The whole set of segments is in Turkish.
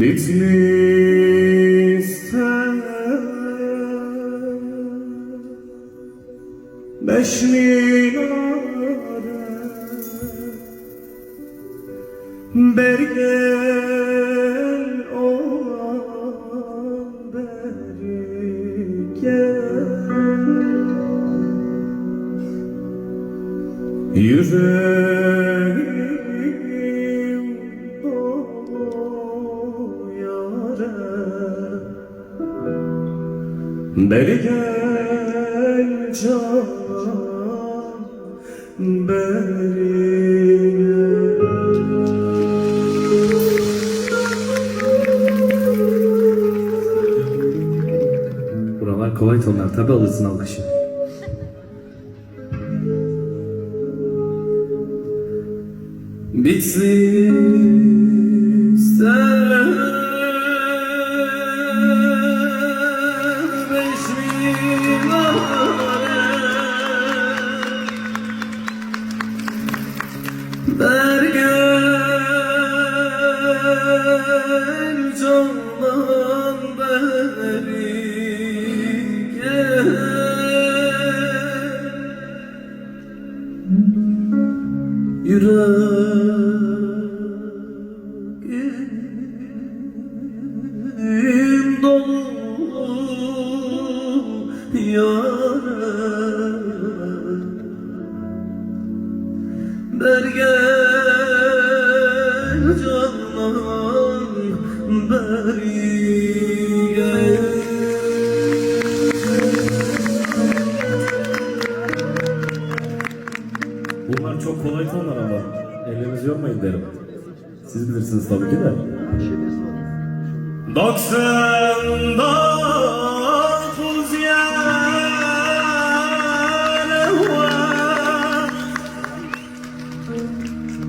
Bitlis'te Beş minare Bergel olan beri gel Beri gel canan beri gel Buralar kolay tonlar. Tabi alırsın alkışı. Bitlis'te Yüreğim dolu yâre Bergel canan beri Ellerinizi yormayın derim. Siz bilirsiniz tabii ki de. 99 yâre var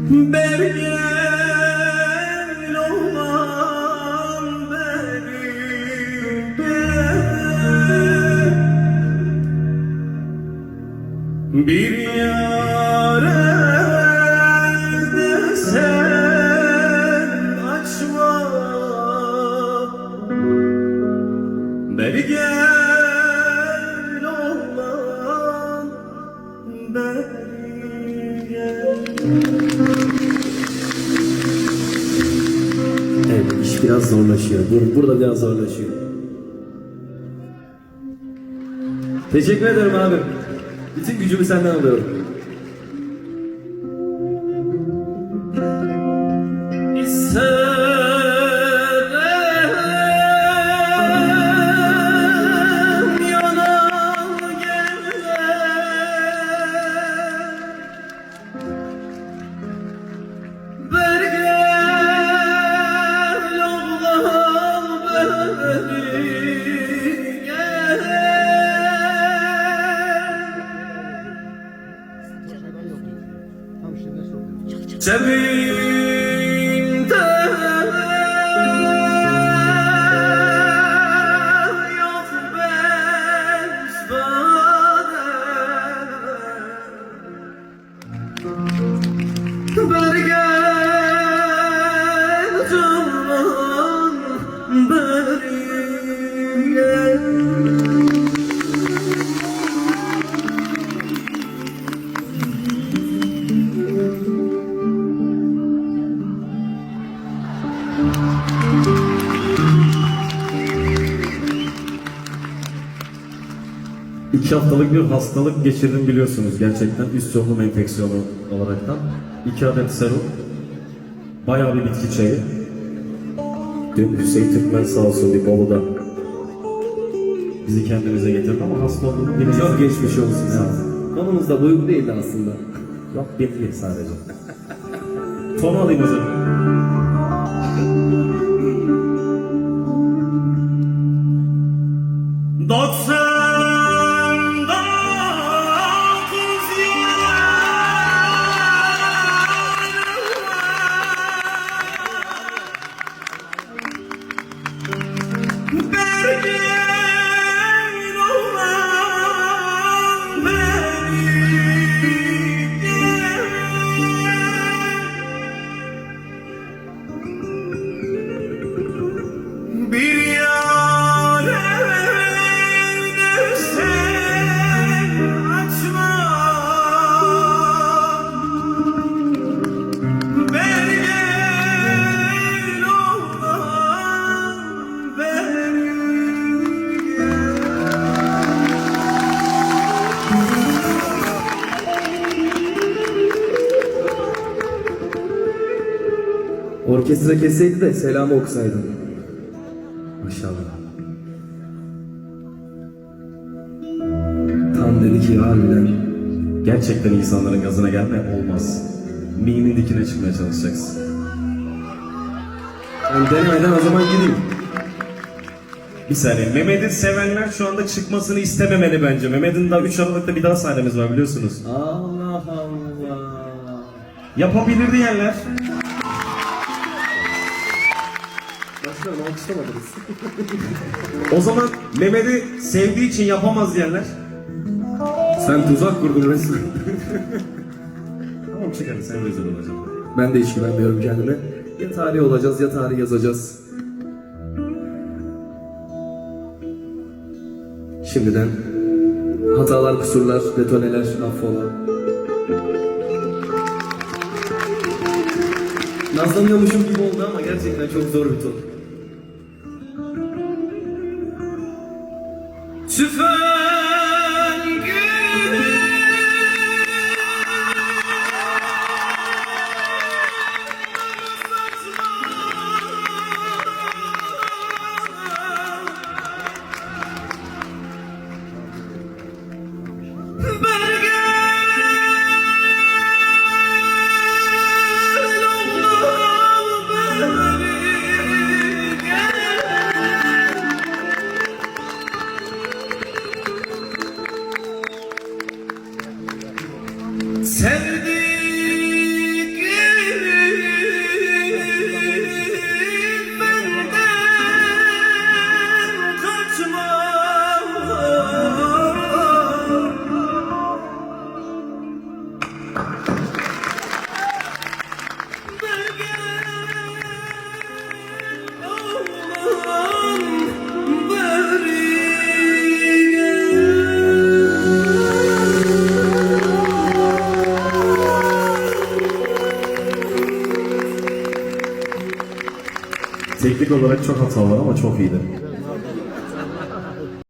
Bergel olan beri gel Bir yâre Evet iş biraz zorlaşıyor. Bur burada biraz zorlaşıyor. Teşekkür ederim abi. Bütün gücümü senden alıyorum. Tabii İki haftalık bir hastalık geçirdim biliyorsunuz gerçekten üst solunum enfeksiyonu olaraktan. İki adet serum, bayağı bir bitki çayı. Dün Hüseyin Türkmen sağ olsun bir Bolu'da bizi kendimize getirdi ama hasta olduğunu bilmiyoruz. Çok geçmiş olsun ya. Konumuz da bu değildi aslında. Yok bitki sadece. Tonu alayım o Orkestra kesseydi de selamı okusaydın. Maşallah. Tam dedi ki harbiden. Gerçekten insanların gazına gelme olmaz. Minin dikine çıkmaya çalışacaksın. Ben denemeden o zaman gideyim. Bir saniye. Mehmet'i sevenler şu anda çıkmasını istememeli bence. Mehmet'in daha 3 Aralık'ta bir daha sahnemiz var biliyorsunuz. Allah Allah. Yapabilir diyenler. Alkışlamadınız. O zaman Mehmet'i sevdiği için yapamaz diyenler. Sen tuzak kurdun resmen. Tamam çık hadi sen rezil olacaksın. ben de hiç güvenmiyorum kendime. Ya tarih olacağız ya tarih yazacağız. Şimdiden hatalar, kusurlar, detoneler affola. Nazlanıyormuşum gibi oldu ama gerçekten çok zor bir ton. Ce feu Sen Teknik olarak çok hata var ama çok iyiydi.